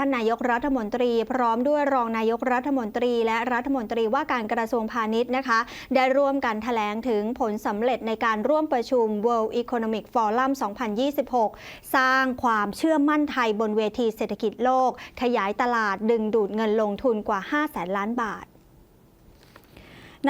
ท่านนายกรัฐมนตรีพร้อมด้วยรองนายกรัฐมนตรีและรัฐมนตรีว่าการกระทรวงพาณิชย์นะคะ ได้ร่วมกันแถลงถึงผลสำเร็จในการร่วมประชุม World Economic Forum 2026 สร้างความเชื่อมั่นไทยบนเวทีเศรษฐกิจโลก ขยายตลาดดึงดูดเงินลงทุนกว่า 5 แสนล้านบาท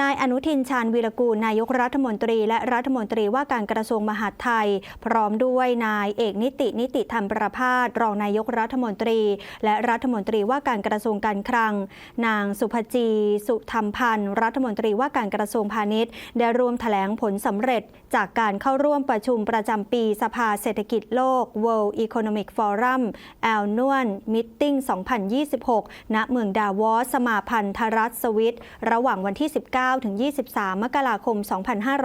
นายอนุทินชาญวีรกูล นายกรัฐมนตรี และรัฐมนตรีว่าการกระทรวงมหาดไทย พร้อมด้วยนายเอกนิตินิติธรรมประพาสรองนายกรัฐมนตรี และรัฐมนตรีว่าการกระทรวงการคลัง นางสุภจี สุธรรมพันธ์รัฐมนตรีว่าการกระทรวงพาณิชย์ ได้ร่วมแถลงผลสำเร็จ จากการเข้าร่วมประชุมประจำปีสภาเศรษฐกิจโลก World Economic Forum Annual Meeting 2026 ณ เมืองดาวอสสมาพันธรัฐสวิต ระหว่างวันที่ 19ถึง 23 มกราคม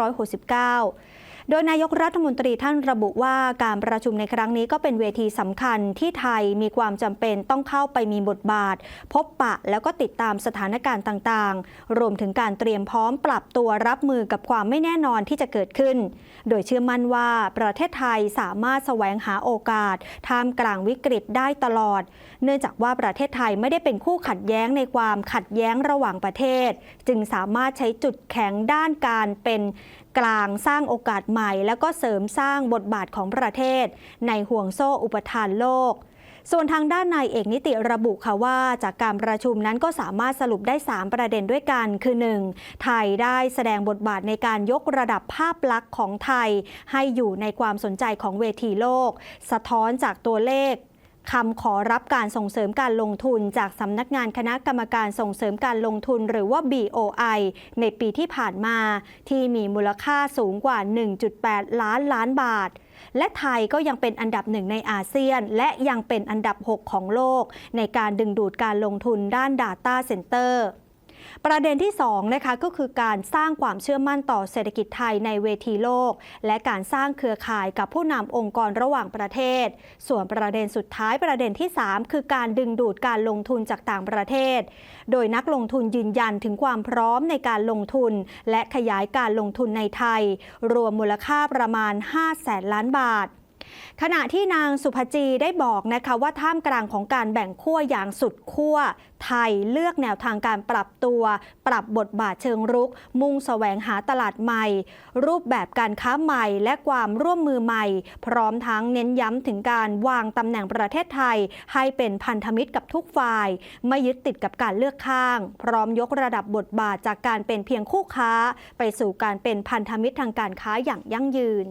2569 โดยนายกรัฐมนตรีท่านระบุว่าการประชุมในครั้งนี้ก็เป็นเวทีสำคัญที่ไทยมีความจำเป็นต้องเข้าไปมีบทบาท พบปะแล้วก็ติดตามสถานการณ์ต่างๆ รวมถึงการเตรียมพร้อมปรับตัวรับมือกับความไม่แน่นอนที่จะเกิดขึ้น โดยเชื่อมั่นว่าประเทศไทยสามารถแสวงหาโอกาสท่ามกลางวิกฤตได้ตลอด เนื่องจากว่าประเทศไทยไม่ได้เป็นคู่ขัดแย้งในความขัดแย้งระหว่างประเทศ จึงสามารถใช้จุดแข็งด้านการเป็น กลางสร้างโอกาสใหม่ แล้วก็เสริมสร้างบทบาทของประเทศ ในห่วงโซ่อุปทานโลกส่วนทางด้านนายเอกนิติระบุค่ะว่า จากการประชุมนั้นก็สามารถสรุปได้ 3 ประเด็นด้วยกัน คือ 1. ไทยได้แสดงบทบาทในการยกระดับภาพลักษณ์ของไทย ให้อยู่ในความสนใจของเวทีโลก สะท้อนจากตัวเลข คำขอรับการส่งเสริมการลงทุนจากสำนักงานคณะกรรมการส่งเสริมการลงทุนหรือว่า BOI ในปีที่ผ่านมา ที่มีมูลค่าสูงกว่า 1.8 ล้านล้านบาท และไทยก็ยังเป็นอันดับหนึ่งในอาเซียน และยังเป็นอันดับ 6 ของโลก ในการดึงดูดการลงทุนด้าน Data Center ประเด็นที่2นะคะก็คือการสร้างความเชื่อมั่นต่อเศรษฐกิจไทยในเวทีโลก และการสร้างเครือข่ายกับผู้นำองค์กรระหว่างประเทศ ส่วนประเด็นสุดท้ายประเด็นที่ 3 คือการดึงดูดการลงทุนจากต่างประเทศ โดยนักลงทุนยืนยันถึงความพร้อมในการลงทุน และขยายการลงทุนในไทย รวมมูลค่าประมาณ5แสนล้านบาท ขณะที่นางสุภจีได้บอกนะคะว่าท่ามกลางของการแบ่งขั้วอย่างสุดขั้วไทยเลือกแนวทางการปรับตัว ปรับบทบาทเชิงรุก มุ่งแสวงหาตลาดใหม่ รูปแบบการค้าใหม่ และความร่วมมือใหม่ พร้อมทั้งเน้นย้ำถึงการวางตำแหน่งประเทศไทย ให้เป็นพันธมิตรกับทุกฝ่าย ไม่ยึดติดกับการเลือกข้าง พร้อมยกระดับบทบาทจากการเป็นเพียงคู่ค้า ไปสู่การเป็นพันธมิตรทางการค้าอย่างยั่งยืน